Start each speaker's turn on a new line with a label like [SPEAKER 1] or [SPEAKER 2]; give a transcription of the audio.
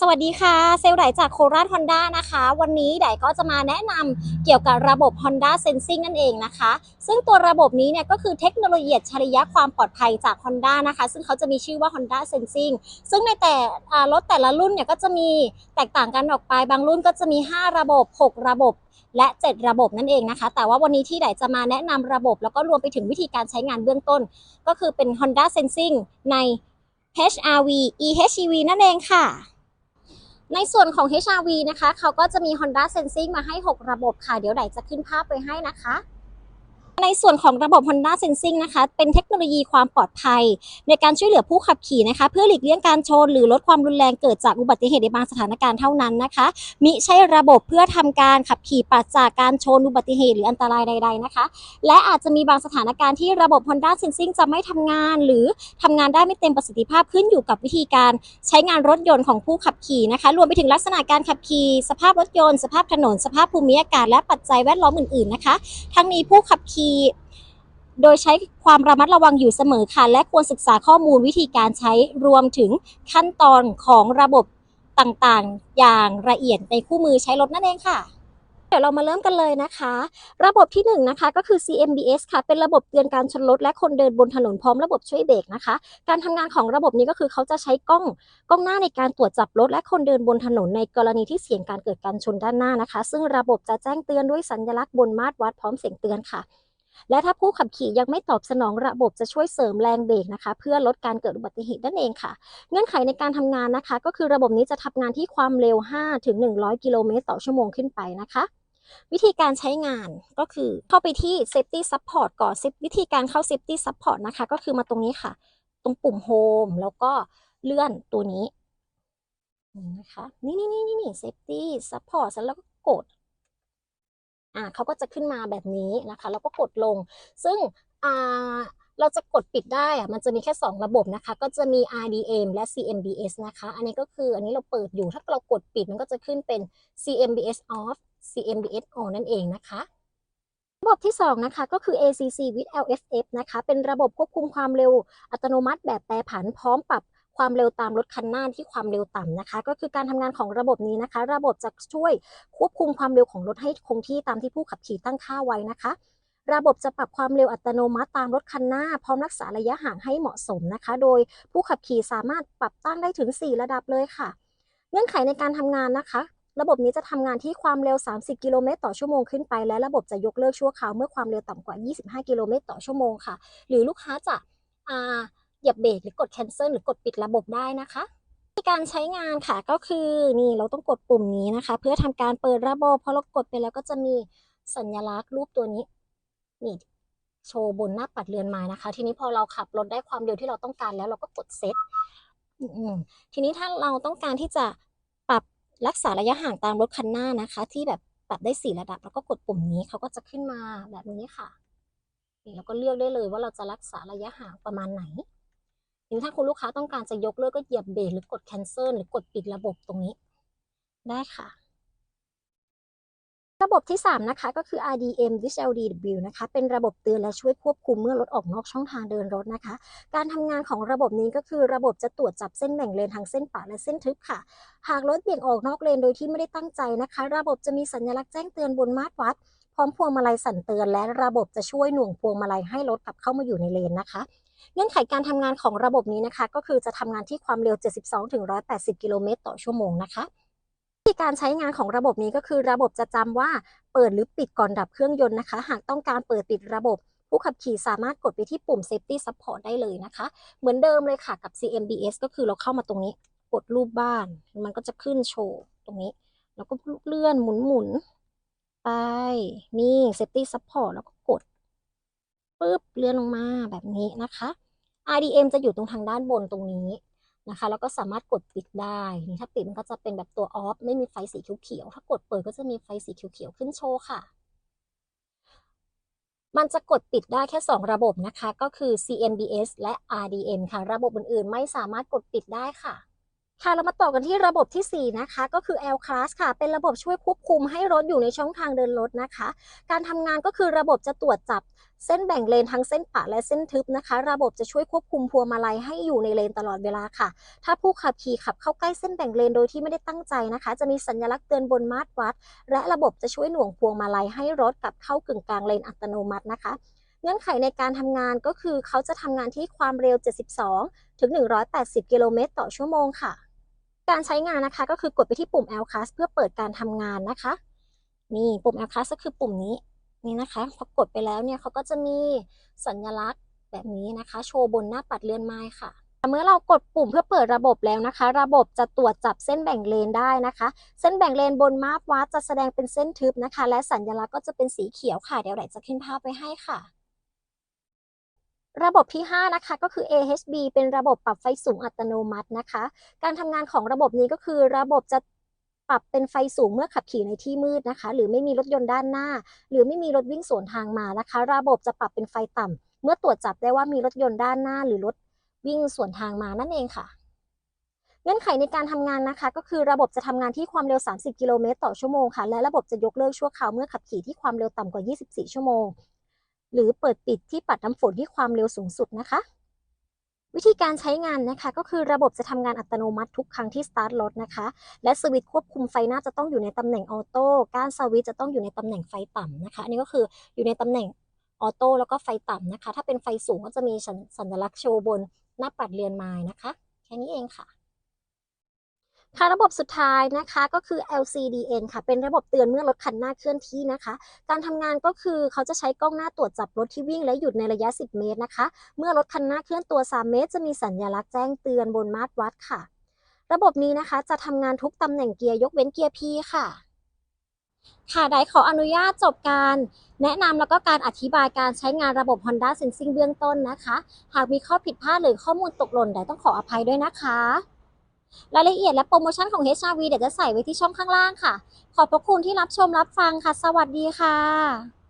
[SPEAKER 1] สวัสดีค่ะเซลล์ไดจากโคราชฮอนด้านะคะ วันนี้ไดก็จะมาแนะนำเกี่ยวกับระบบ Honda Sensing นั่นเองนะคะ ซึ่งตัวระบบนี้เนี่ยก็คือเทคโนโลยีฉริยะความปลอดภัยจาก Honda นะคะ ซึ่งเขาจะมีชื่อว่า Honda Sensing ซึ่งในแต่รถแต่ละรุ่นเนี่ยก็จะมีแตกต่างกันออกไป บางรุ่นก็จะมี 5 ระบบ 6 ระบบและ 7 ระบบนั่นเองนะคะ แต่ว่าวันนี้ที่ไดจะมาแนะนำระบบ แล้วก็รวมไปถึงวิธีการใช้งานเบื้องต้น ก็คือเป็น Honda Sensing ใน HRV eHEV นั่นเองค่ะ ในส่วนของ HRV นะคะ เขาก็จะมี Honda Sensing มาให้ 6 ระบบค่ะ เดี๋ยวไหนจะขึ้นภาพไปให้นะคะ ในส่วนของระบบ Honda Sensing นะคะ เป็นเทคโนโลยีความปลอดภัย ในการช่วยเหลือผู้ขับขี่นะคะ เพื่อหลีกเลี่ยงการชนหรือลดความรุนแรงเกิดจากอุบัติเหตุในบางสถานการณ์เท่านั้นนะคะมิใช่ระบบเพื่อทำการขับขี่ปราศจากการชนอุบัติเหตุหรืออันตรายใด ๆนะคะ และอาจจะมีบางสถานการณ์ที่ระบบ Honda Sensing จะไม่ทำงาน หรือทำงานได้ไม่เต็มประสิทธิภาพขึ้นอยู่กับวิธีการใช้งานรถยนต์ของผู้ขับขี่นะคะ รวมไปถึงลักษณะการขับขี่สภาพรถยนต์สภาพถนนสภาพภูมิอากาศและปัจจัยแวดล้อมอื่นๆนะคะ ทั้งนี้ผู้ขับขี่โดยใช้ความระมัดระวังอยู่เสมอค่ะ และควรศึกษาข้อมูลวิธีการใช้รวมถึงขั้นตอนของระบบต่างๆ อย่างละเอียดในคู่มือใช้รถนั่นเองค่ะ เดี๋ยวเรามาเริ่มกันเลยนะคะ ระบบที่1นงนะคะก็คือ CMBS ค่ะ เป็นระบบเตือนการชนรถและคนเดินบนถนนพร้อมระบบช่วยเบรกนะคะ การทำงานของระบบนี้ก็คือเขาจะใช้กล้องกล้องหน้าในการตรวจจับรถและคนเดินบนถนนในกรณีที่เสี่ยงการเกิดการชนด้านหน้านะคะ ซึ่งระบบจะแจ้งเตือนด้วยสัญลักษณ์บนมาตรวัดพร้อมเสียงเตือนค่ะ และถ้าผู้ขับขี่ยังไม่ตอบสนองระบบจะช่วยเสริมแรงเบรกนะคะ เพื่อลดการเกิดอุบัติเหตุนั่นเองค่ะ เงื่อนไขในการทำงานนะคะ ก็คือระบบนี้จะทำงานที่ความเร็ว 5 ถึง 100 กิโลเมตรต่อชั่วโมงขึ้นไปนะคะวิธีการใช้งานก็คือเข้าไปที่ safety support ก่อนวิธีการเข้า safety support นะคะ ก็คือมาตรงนี้ค่ะ ตรงปุ่ม home แล้วก็เลื่อนตัวนี้นะคะ นี่นี่นี่นี่ safety support เสร็จแล้วก็กด อ่าเขาก็จะขึ้นมาแบบนี้นะคะ แล้วก็กดลง ซึ่งอ่าเราจะกดปิดได้อะมันจะมีแค่ 2 ระบบนะคะ ก็จะมี RDM และ CMBS นะคะ อันนี้ก็คืออันนี้เราเปิดอยู่ ถ้าเรากดปิดมันก็จะขึ้นเป็น CMBS off CMBS on นั่นเองนะคะระบบที่ 2 นะคะ ก็คือ ACC with LFF นะคะ เป็นระบบควบคุมความเร็วอัตโนมัติแบบแปรผันพร้อมปรับ ความเร็วตามรถคันหน้าที่ความเร็วต่ำนะคะ ก็คือการทำงานของระบบนี้นะคะ ระบบจะช่วยควบคุมความเร็วของรถให้คงที่ตามที่ผู้ขับขี่ตั้งค่าไว้นะคะ ระบบจะปรับความเร็วอัตโนมัติตามรถคันหน้า พร้อมรักษาระยะห่างให้เหมาะสมนะคะ โดยผู้ขับขี่สามารถปรับตั้งได้ถึง 4 ระดับเลยค่ะ เงื่อนไขในการทำงานนะคะ ระบบนี้จะทำงานที่ความเร็ว 30 กิโลเมตรต่อชั่วโมงขึ้นไป และระบบจะยกเลิกชั่วคราวเมื่อความเร็วต่ำกว่า 25 กิโลเมตรต่อชั่วโมงค่ะ หรือลูกค้าจะอ่า เหยียบเบรกหรือกด cancel หรือกดปิดระบบได้นะคะการใช้งานค่ะก็คือนี่เราต้องกดปุ่มนี้นะคะ เพื่อทำการเปิดระบบพอเรากดไปแล้วก็จะมีสัญลักษณ์รูปตัวนี้นี่โชว์บนหน้าปัดเรือนไม้นะคะ ทีนี้พอเราขับรถได้ความเร็วที่เราต้องการแล้วเราก็กดเซตทีนี้ถ้าเราต้องการที่จะปรับรักษาระยะห่างตามรถคันหน้านะคะ ที่แบบปรับได้สี่ระดับ แล้วก็กดปุ่มนี้เขาก็จะขึ้นมาแบบนี้ค่ะนี่เราก็เลือกได้เลยว่าเราจะรักษาระยะห่างประมาณไหน ทีนี้ถ้าคุณลูกค้าต้องการจะยกเลิกก็เหยียบเบรกหรือกด cancel หรือกดปิดระบบตรงนี้ ได้ค่ะ ระบบที่ 3 นะคะ ก็คือ RDM DLDW นะคะ เป็นระบบเตือนและช่วยควบคุมเมื่อรถออกนอกช่องทางเดินรถนะคะ การทำงานของระบบนี้ก็คือระบบจะตรวจจับเส้นแบ่งเลนทางเส้นป่าและเส้นทึบค่ะ หากรถเบี่ยงออกนอกเลนโดยที่ไม่ได้ตั้งใจนะคะ ระบบจะมีสัญลักษณ์แจ้งเตือนบนมาตรวัด พร้อมพวงมาลัยสั่นเตือน และระบบจะช่วยหน่วงพวงมาลัยให้รถกลับเข้ามาอยู่ในเลนนะคะ เงื่อนไขการทำงานของระบบนี้นะคะ ก็คือจะทำงานที่ความเร็ว 72-180 กิโลเมตรต่อชั่วโมงนะคะวิธีการใช้งานของระบบนี้ก็คือ ระบบจะจำว่าเปิดหรือปิดก่อนดับเครื่องยนต์นะคะ หากต้องการเปิดปิดระบบ ผู้ขับขี่สามารถกดไปที่ปุ่ม safety support ได้เลยนะคะ เหมือนเดิมเลยค่ะกับ CMBS ก็คือเราเข้ามาตรงนี้ กดรูปบ้าน มันก็จะขึ้นโชว์ตรงนี้ แล้วก็เลื่อนหมุนหมุนไป นี่ safety support แล้วก็ ปึ๊บเลื่อนลงมาแบบนี้นะคะ RDM จะอยู่ตรงทางด้านบนตรงนี้นะคะ แล้วก็สามารถกดปิดได้นี่ถ้าปิดมันก็จะเป็นแบบตัวออฟไม่มีไฟสีเขียวๆถ้ากดเปิดก็จะมีไฟสีเขียวๆขึ้นโชว์ค่ะ มันจะกดปิดได้แค่ 2 ระบบนะคะ ก็คือ CMBS และ RDM ค่ะ ระบบอื่นๆ ไม่สามารถกดปิดได้ค่ะ ค่ะเรามาต่อกันที่ระบบทีสี่ 4 นะคะ ก็คือ L class ค่ะ เป็นระบบช่วยควบคุมให้รถอยู่ในช่องทางเดินรถนะคะ การทำงานก็คือระบบจะตรวจจับเส้นแบ่งเลนทั้งเส้นปะและเส้นทึบนะคะ ระบบจะช่วยควบคุมพวงมาลัยให้อยู่ในเลนตลอดเวลาค่ะ ถ้าผู้ขับขี่ขับเข้าใกล้เส้นแบ่งเลนโดยที่ไม่ได้ตั้งใจนะคะ จะมีสัญลักษณ์เตือนบนมาตรวัด และระบบจะช่วยหน่วงพวงมาลัยให้รถกลับเข้ากึ่งกลางเลนอัตโนมัตินะคะเงื่อนไขในการทำงานก็คือเขาจะทำงานที่ความเร็ว 72 ถึง 180 กิโลเมตรต่อชั่วโมงค่ะ การใช้งานนะคะก็คือกดไปที่ปุ่ม L class เพื่อเปิดการทำงานนะคะ นี่ปุ่ม L class ก็คือปุ่มนี้นี่นะคะพอกดไปแล้วเนี่ยเขาก็จะมีสัญลักษณ์แบบนี้นะคะ โชว์บนหน้าปัดเลื่อนไม้ค่ะเมื่อเรากดปุ่มเพื่อเปิดระบบแล้วนะคะ ระบบจะตรวจจับเส้นแบ่งเลนได้นะคะ เส้นแบ่งเลนบนมาร์กวัดจะแสดงเป็นเส้นทึบนะคะ และสัญลักษณ์ก็จะเป็นสีเขียวค่ะ เดี๋ยวไหนจะขึ้นภาพไว้ให้ค่ะ ระบบที่ 5 นะคะก็คือ AHB เป็นระบบปรับไฟสูงอัตโนมัตินะคะ การทำงานของระบบนี้ก็คือระบบจะปรับเป็นไฟสูงเมื่อขับขี่ในที่มืดนะคะ หรือไม่มีรถยนต์ด้านหน้า หรือไม่มีรถวิ่งสวนทางมานะคะ ระบบจะปรับเป็นไฟต่ำเมื่อตรวจจับได้ว่ามีรถยนต์ด้านหน้า หรือรถวิ่งสวนทางมานั่นเองค่ะเงื่อนไขในการทำงานนะคะ ก็คือระบบจะทำงานที่ความเร็ว 30 กิโลเมตรต่อชั่วโมงค่ะ และระบบจะยกเลิกชั่วคราวเมื่อขับขี่ที่ความเร็วต่ำกว่า 24 ชั่วโมง หรือเปิดปิดที่ปัดน้ำฝนที่ความเร็วสูงสุดนะคะ วิธีการใช้งานนะคะ ก็คือระบบจะทำงานอัตโนมัติทุกครั้งที่สตาร์ทรถนะคะ และสวิตช์ควบคุมไฟหน้าจะต้องอยู่ในตำแหน่งออโต้ก้านสวิตช์จะต้องอยู่ในตำแหน่งไฟต่ำนะคะ อันนี้ก็คืออยู่ในตำแหน่งออโต้แล้วก็ไฟต่ำนะคะ ถ้าเป็นไฟสูงก็จะมีสัญสัญลักษณ์โชว์บนหน้าปัดเรือนไม้นะคะ แค่นี้เองค่ะ ค่ะระบบสุดท้ายนะคะก็คือ LCDN ค่ะ เป็นระบบเตือนเมื่อรถคันหน้าเคลื่อนที่นะคะ การทำงานก็คือเขาจะใช้กล้องหน้าตรวจจับรถที่วิ่งและหยุดในระยะ 10 เมตรนะคะ เมื่อรถคันหน้าเคลื่อนตัว 3 เมตร จะมีสัญลักษณ์แจ้งเตือนบนมาตรวัดค่ะ ระบบนี้นะคะจะทำงานทุกตำแหน่งเกียร์ยกเว้นเกียร์ P ค่ะ ค่ะได้ขออนุญาตจบการแนะนำแล้วก็การอธิบายการใช้งานระบบ Honda Sensing เบื้องต้นนะคะ หากมีข้อผิดพลาดหรือข้อมูลตกหล่นได้ต้องขออภัยด้วยนะคะ รายละเอียดและโปรโมชั่นของ HRV เดี๋ยวจะใส่ไว้ที่ช่องข้างล่างค่ะ ขอบพระคุณที่รับชมรับฟังค่ะ สวัสดีค่ะ